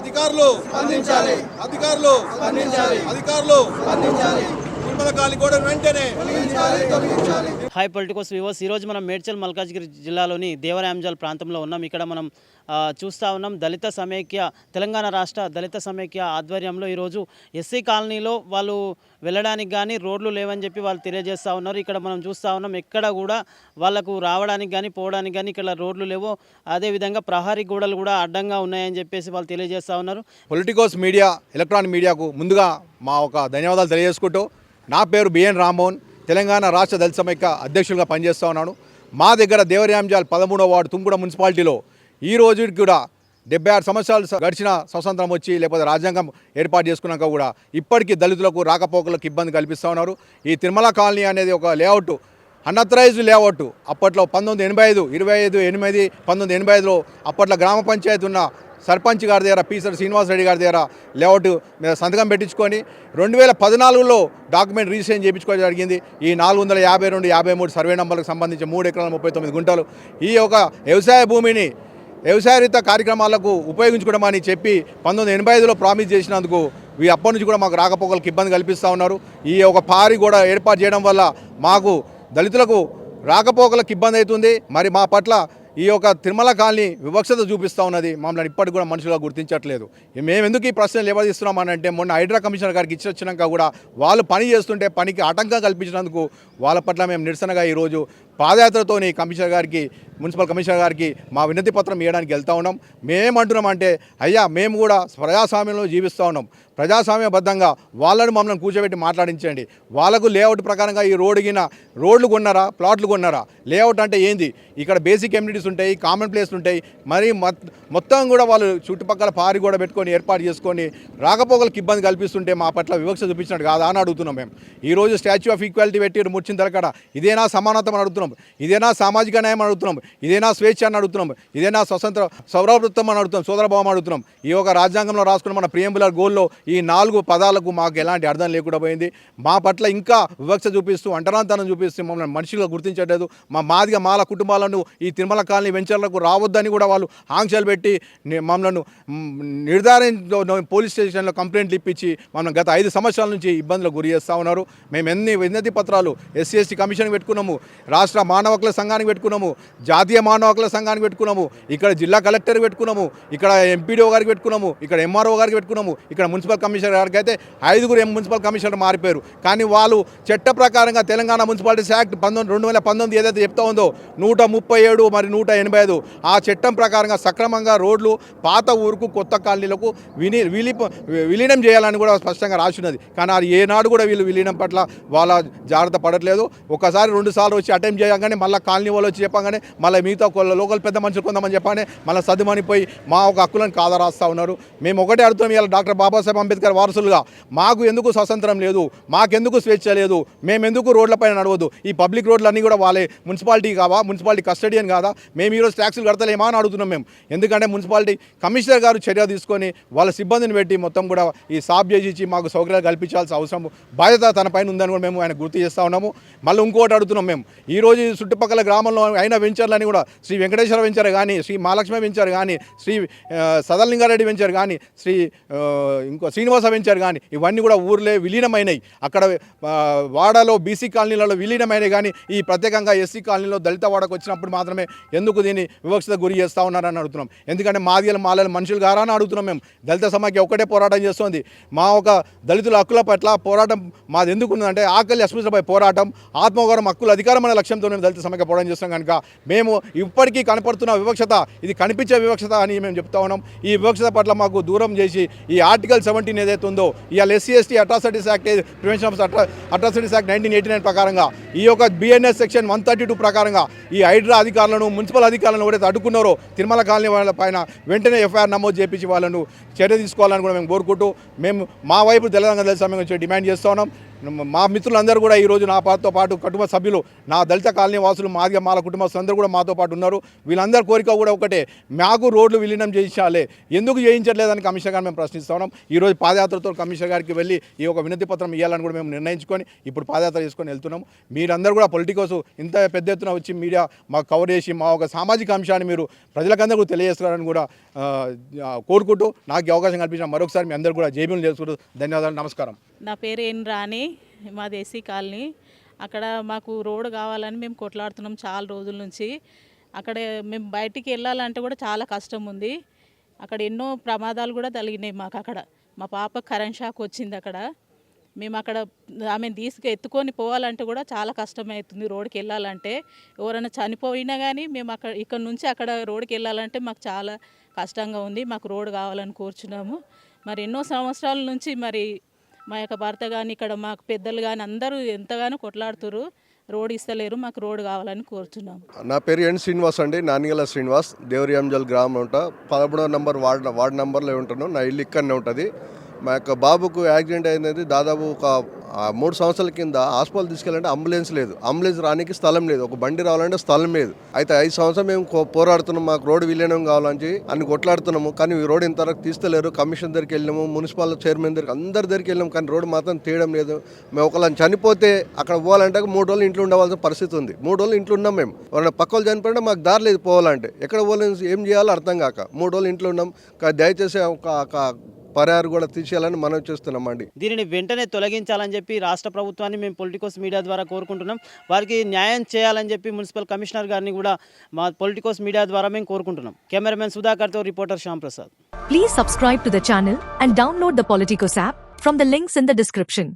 అధికారులు స్పందించాలి. అధికారులు స్పందించాలి. అధికారులు స్పందించాలి. తిరుమల కాలి కూడా వెంటనే తొలగించాలి హాయ్ పొలిటికోస్ వివోస్ ఈరోజు మనం మేడ్చల్ మల్కాజ్గిరి జిల్లాలోని దేవరాంజల్ ప్రాంతంలో ఉన్నాం. ఇక్కడ మనం చూస్తూ చూస్తా ఉన్నాం దళిత సమైక్య తెలంగాణ రాష్ట్ర దళిత సమైక్య ఆధ్వర్యంలో ఈరోజు ఎస్సీ కాలనీలో వాళ్ళు వెళ్ళడానికి కానీ రోడ్లు లేవని చెప్పి వాళ్ళు తెలియజేస్తూ ఉన్నారు. ఇక్కడ మనం చూస్తూ ఉన్నాం ఎక్కడ కూడా వాళ్ళకు రావడానికి కానీ పోవడానికి కానీ ఇక్కడ రోడ్లు లేవు. అదేవిధంగా ప్రహారీ గోడలు కూడా అడ్డంగా ఉన్నాయని చెప్పేసి వాళ్ళు తెలియజేస్తూ ఉన్నారు. పొలిటికోస్ మీడియా ఎలక్ట్రానిక్ మీడియాకు ముందుగా మా ఒక ధన్యవాదాలు తెలియజేసుకుంటూ నా పేరు బిఎన్ రామ్మోహన్. తెలంగాణ రాష్ట్ర దళిత సమైక్య అధ్యక్షులుగా పనిచేస్తూ ఉన్నాను. మా దగ్గర దేవరాంజాల్ పదమూడవ వార్డు తుంగుడ మున్సిపాలిటీలో ఈ రోజు కూడా డెబ్బై ఆరు సంవత్సరాలు గడిచిన స్వతంత్రం వచ్చి లేకపోతే రాజ్యాంగం ఏర్పాటు చేసుకున్నాక కూడా ఇప్పటికీ దళితులకు రాకపోకలకు ఇబ్బంది కల్పిస్తూ ఉన్నారు. ఈ తిరుమల కాలనీ అనేది ఒక లేఅవుట్ అన్అథరైజ్డ్ లేఅవుట్. అప్పట్లో పంతొమ్మిది ఎనభై ఐదు ఇరవై ఐదు ఎనిమిది పంతొమ్మిది ఎనభై ఐదులో అప్పట్లో గ్రామ పంచాయతీ ఉన్న సర్పంచ్ గారి దగ్గర పీసర్ శ్రీనివాసరెడ్డి గారి దగ్గర లేఅవుట్ మీద సంతకం పెట్టించుకొని రెండు వేల పద్నాలుగులో డాక్యుమెంట్ రిజిస్ట్రేషన్ చేయించుకోవడం జరిగింది. ఈ నాలుగు వందల యాభై రెండు యాభై మూడు సర్వే నంబర్లకు సంబంధించి మూడు ఎకరాల ముప్పై తొమ్మిది గుంటలు. ఈ యొక్క వ్యవసాయ భూమిని వ్యవసాయరీత కార్యక్రమాలకు ఉపయోగించుకోవడమని చెప్పి పంతొమ్మిది ఎనభై ఐదులో ప్రామిస్ చేసినందుకు ఈ అప్పటి నుంచి కూడా మాకు రాకపోకలకు ఇబ్బంది కల్పిస్తూ ఉన్నారు. ఈ ఒక పారి కూడా ఏర్పాటు చేయడం వల్ల మాకు దళితులకు రాకపోకలకు ఇబ్బంది అవుతుంది. మరి మా పట్ల ఈ యొక్క తిరుమల కాలనీ వివక్షత చూపిస్తూ ఉన్నది. మమ్మల్ని ఇప్పటికి కూడా మనుషులుగా గుర్తించట్లేదు. మేము ఎందుకు ఈ ప్రశ్నలు లేవదీస్తున్నామని అంటే మొన్న హైడ్రా కమిషనర్ గారికి ఇచ్చి వచ్చినాక కూడా వాళ్ళు పని చేస్తుంటే పనికి ఆటంకం కల్పించినందుకు వాళ్ళ పట్ల మేము నిరసనగా ఈరోజు పాదయాత్రతోని కమిషనర్ గారికి మున్సిపల్ కమిషనర్ గారికి మా వినతి పత్రం ఇవ్వడానికి వెళ్తా ఉన్నాం. మేమేమంటున్నాం అంటే అయ్యా మేము కూడా ప్రజాస్వామ్యంలో జీవిస్తూ ఉన్నాం. ప్రజాస్వామ్యబద్ధంగా వాళ్ళని మమ్మల్ని కూర్చోబెట్టి మాట్లాడించండి. వాళ్ళకు లేఅవుట్ ప్రకారంగా ఈ రోడ్డు గిన రోడ్లు కొన్నారా ప్లాట్లు కొన్నారా? లేఅవుట్ అంటే ఏంది? ఇక్కడ బేసిక్ కమ్యూనిటీస్ ఉంటాయి కామన్ ప్లేస్లు ఉంటాయి. మరి మొత్తం కూడా వాళ్ళు చుట్టుపక్కల పారి కూడా పెట్టుకొని ఏర్పాటు చేసుకొని రాకపోకలకు ఇబ్బంది కల్పిస్తుంటే మా పట్ల వివక్ష చూపించినట్టు కాదా అని అడుగుతున్నాం మేము. ఈ రోజు స్టాచ్యూ ఆఫ్ ఈక్వాలిటీ పెట్టి ముచ్చిన తరకడ ఇదేనా సమానత్వం అడుగుతున్నాం. అడుగుతున్నాం. ఇదేనా సామాజిక న్యాయం అడుగుతున్నాం. ఇదేనా స్వేచ్ఛ అని అడుగుతున్నాం. ఇదేనా స్వతంత్ర సౌరవృత్తం అని అడుగుతున్నాం. సోదరభావం అడుగుతున్నాం. ఈ యొక్క రాజ్యాంగంలో రాసుకున్న మన ప్రియంబులర్ గోల్లో ఈ నాలుగు పదాలకు మాకు ఎలాంటి అర్థం లేకుండా పోయింది. మా పట్ల ఇంకా వివక్ష చూపిస్తూ అంటరాంతనం చూపిస్తూ మమ్మల్ని మనుషులుగా గుర్తించట్లేదు. మా మాదిగా మాల కుటుంబాలను ఈ తిరుమల కాలనీ వెంచర్లకు రావద్దని కూడా వాళ్ళు ఆంక్షలు పెట్టి మమ్మల్ని నిర్ధారణ పోలీస్ స్టేషన్లో కంప్లైంట్లు ఇప్పించి మనం గత ఐదు సంవత్సరాల నుంచి ఇబ్బందులకు గురి చేస్తూ ఉన్నారు. మేము ఎన్ని వినతి పత్రాలు ఎస్సీ ఎస్టీ కమిషన్ పెట్టుకున్నాము. రాష్ట్ర మానవ హక్కుల సంఘానికి పెట్టుకున్నాము జాతీయ మానవ హక్కుల సంఘానికి పెట్టుకున్నాము ఇక్కడ జిల్లా కలెక్టర్ పెట్టుకున్నాము ఇక్కడ ఎంపీడీఓ గారికి పెట్టుకున్నాము ఇక్కడ ఎంఆర్ఓ గారికి పెట్టుకున్నాము ఇక్కడ మున్సిపల్ కమిషనర్ గారికి అయితే ఐదుగురు మున్సిపల్ కమిషనర్ మారిపోయారు. కానీ వాళ్ళు చట్ట ప్రకారంగా తెలంగాణ మున్సిపాలిటీస్ యాక్ట్ పంతొమ్మిది రెండు వేల పంతొమ్మిది ఏదైతే చెప్తా ఉందో నూట ముప్పై ఏడు మరి నూట ఎనభై ఐదు ఆ చట్టం ప్రకారంగా సక్రమంగా రోడ్లు పాత ఊరుకు కొత్త కాలనీలకు విని విలీప విలీనం చేయాలని కూడా స్పష్టంగా రాసినది కానీ అది ఏనాడు కూడా వీళ్ళు విలీనం పట్ల వాళ్ళ జాగ్రత్త పడట్లేదు. ఒకసారి రెండు సార్లు వచ్చి అటెంప్ట్ చేయగానే మళ్ళీ కాలనీ వాళ్ళు వచ్చి చెప్పగానే మళ్ళీ మిగతా లోకల్ పెద్ద మనుషులు కొందామని చెప్పగానే మళ్ళీ సర్దుమనిపోయి మా ఒక హక్కులను కాదరాస్తా ఉన్నారు. మేము ఒకటే అర్థం ఇవాళ డాక్టర్ బాబాసాహెబ్ అంబేద్కర్ వారసులుగా. మాకు ఎందుకు స్వతంత్రం లేదు? మాకెందుకు స్వేచ్ఛ లేదు? మేము ఎందుకు రోడ్లపైన నడవద్దు? ఈ పబ్లిక్ రోడ్లన్నీ కూడా వాళ్ళే. మున్సిపాలిటీ కావా? మున్సిపాలిటీ కస్టడియన్ కాదా? మేము ఈరోజు ట్యాక్సులు కడతలేమా అని అడుగుతున్నాం మేము. ఎందుకంటే మున్సిపాలిటీ కమిషనర్ గారు చర్య తీసుకొని వాళ్ళ సిబ్బందిని పెట్టి మొత్తం కూడా ఈ సాబ్ చేసి మాకు సౌకర్యాలు కల్పించాల్సిన అవసరం బాధ్యత తన పైన ఉందని కూడా మేము ఆయన గుర్తు చేస్తూ ఉన్నాము. మళ్ళీ ఇంకోటి అడుగుతున్నాం మేము. ఈరోజు రోజు చుట్టుపక్కల గ్రామంలో అయిన వెంచర్లని కూడా శ్రీ వెంకటేశ్వర వెంచర్ కానీ శ్రీ మహాలక్ష్మి వెంచర్ కానీ శ్రీ సదలింగారెడ్డి వెంచర్ కానీ శ్రీ ఇంకో శ్రీనివాస వెంచర్ కానీ ఇవన్నీ కూడా ఊర్లే విలీనమైనవి అక్కడ వాడలో బీసీ కాలనీలలో విలీనమైనవి కానీ ఈ ప్రత్యేకంగా ఎస్సీ కాలనీలో దళిత వాడకు వచ్చినప్పుడు మాత్రమే ఎందుకు దీన్ని వివక్షత గురి చేస్తూ ఉన్నారని అడుగుతున్నాం. ఎందుకంటే మాదిగలు మాలలు మనుషులు గారా అని అడుగుతున్నాం మేము. దళిత సమాఖ్య ఒకటే పోరాటం చేస్తోంది. మా ఒక దళితుల హక్కుల పట్ల పోరాటం మాది ఎందుకు ఉందంటే ఆకలి అస్మితపై పోరాటం ఆత్మగౌరవం హక్కుల అధికారం అనే లక్ష్యంతో మేము దళిత సమాఖ్య పోరాటం చేస్తున్నాం కనుక మేము ఇప్పటికీ కనపడుతున్న వివక్షత ఇది కనిపించే వివక్షత అని మేము చెప్తా ఉన్నాం. ఈ వివక్షత పట్ల మాకు దూరం చేసి ఈ ఆర్టికల్ సెవెంటీన్ ఏదైతే ఉందో ఇవాళ SC ST atrocities act prevention of atrocities act nineteen eighty nine ప్రకారంగా ఈ యొక్క BNS section one thirty two ప్రకారంగా ఈ హైడ్రా అధికారులను మున్సిపల్ అధికారులను ఎవరైతే అడ్డుకున్నారో తిరుమల కాలనీ వాళ్ళ పైన వెంటనే ఎఫ్ఐఆర్ నమోదు చేపించి వాళ్ళను చర్య తీసుకోవాలని కూడా మేము కోరుకుంటూ మేము మా వైపు తెలంగాణ దళిత సమయం నుంచి డిమాండ్ చేస్తున్నాం మా మిత్రులందరూ కూడా ఈరోజు నా పాటతో పాటు కుటుంబ సభ్యులు నా దళిత కాలనీ వాసులు మాదిగా మాల కుటుంబస్తులందరూ కూడా మాతో పాటు ఉన్నారు. వీళ్ళందరి కోరిక కూడా ఒకటే మాకు రోడ్లు విలీనం చేయించాలి. ఎందుకు చేయించట్లేదని కమిషనర్ గారిని మేము ప్రశ్నిస్తా ఉన్నాం. ఈరోజు పాదయాత్రతో కమిషనర్ గారికి వెళ్ళి ఈ ఒక వినతి పత్రం ఇవ్వాలని కూడా మేము నిర్ణయించుకొని ఇప్పుడు పాదయాత్ర చేసుకొని వెళ్తున్నాం. మీరందరూ కూడా పొలిటికోస్ ఇంత పెద్ద ఎత్తున వచ్చి మీడియా మాకు కవర్ చేసి మా ఒక సామాజిక అంశాన్ని మీరు ప్రజలకందరూ కూడా తెలియజేస్తున్నారని కూడా కోరుకుంటూ నాకు అవకాశం కల్పించిన మరొకసారి మీ అందరూ కూడా జేబీలు చేసుకుంటూ ధన్యవాదాలు. నమస్కారం. నా పేరు ఏం రాణి మాది ఏసీ కాలనీ. అక్కడ మాకు రోడ్డు కావాలని మేము కొట్లాడుతున్నాం చాలా రోజుల నుంచి. అక్కడ మేము బయటికి వెళ్ళాలంటే కూడా చాలా కష్టం ఉంది. అక్కడ ఎన్నో ప్రమాదాలు కూడా తలిగినాయి మాకు అక్కడ. మా పాప కరెంట్ షాక్ వచ్చింది అక్కడ. మేము అక్కడ ఆమెను తీసుకు ఎత్తుకొని పోవాలంటే కూడా చాలా కష్టమవుతుంది రోడ్డుకి వెళ్ళాలంటే. ఎవరైనా చనిపోయినా కానీ మేము అక్కడ ఇక్కడ నుంచి అక్కడ రోడ్డుకి వెళ్ళాలంటే మాకు చాలా కష్టంగా ఉంది. మాకు రోడ్డు కావాలని కోరుచున్నాము. మరి ఎన్నో సంవత్సరాల నుంచి మరి మా యొక్క భర్త కానీ ఇక్కడ మాకు పెద్దలు కానీ అందరూ ఎంతగానో కొట్లాడుతురు రోడ్ ఇస్తలేరు మాకు రోడ్ కావాలని కోరుచున్నాము నా పేరు ఎన్ శ్రీనివాస్ అండి నానిగల శ్రీనివాస్ దేవరియాంజల్ గ్రామం ఉంటా. పదమూడవ నంబర్ వార్డ్ వార్డ్ నంబర్లో ఉంటాను నా ఇల్లు ఇక్కడనే ఉంటుంది. మా యొక్క బాబుకు యాక్సిడెంట్ అయినది దాదాపు ఒక మూడు సంవత్సరాల కింద హాస్పిటల్ తీసుకెళ్ళాలంటే అంబులెన్స్ లేదు. అంబులెన్స్ రానికి స్థలం లేదు. ఒక బండి రావాలంటే స్థలం లేదు. అయితే ఐదు సంవత్సరం మేము పోరాడుతున్నాం. మాకు రోడ్డు విలీనం కావాలని అని అన్ని కొట్లాడుతున్నాము. కానీ ఈ రోడ్ ఇంతవరకు తీస్తలేరు. కమిషన్ దగ్గరికి వెళ్ళినాము. మున్సిపల్ చైర్మన్ దగ్గరికి అందరి దగ్గరికి వెళ్ళాము కానీ రోడ్డు మాత్రం తీయడం లేదు. మేము ఒకళ్ళని చనిపోతే అక్కడ పోవాలంటే మూడు రోజులు ఇంట్లో ఉండవలసిన పరిస్థితి ఉంది. మూడు రోజులు ఇంట్లో ఉన్నాం మేము. ఎవరైనా పక్క వాళ్ళు చనిపోయినా మాకు దారి లేదు పోవాలంటే. ఎక్కడ పోలేదు ఏం చేయాలో అర్థం కాక మూడు రోజులు ఇంట్లో ఉన్నాం. దయచేసి ఒక ఒక పరిహారం కూడా తీసేయాలని మనం చేస్తున్నామండి దీనిని వెంటనే తొలగించాలని చెప్పి రాష్ట్ర ప్రభుత్వాన్ని మేము పొలిటికోస్ మీడియా ద్వారా కోరుకుంటున్నాం. వారికి న్యాయం చేయాలని చెప్పి మున్సిపల్ కమిషనర్ గారిని కూడా మా పొలిటికోస్ మీడియా ద్వారా మేము కోరుకుంటున్నాం. Cameraman సుధాకర్తో reporter Shyam Prasad. Please subscribe to the channel and download the Politicos app from the links in the description.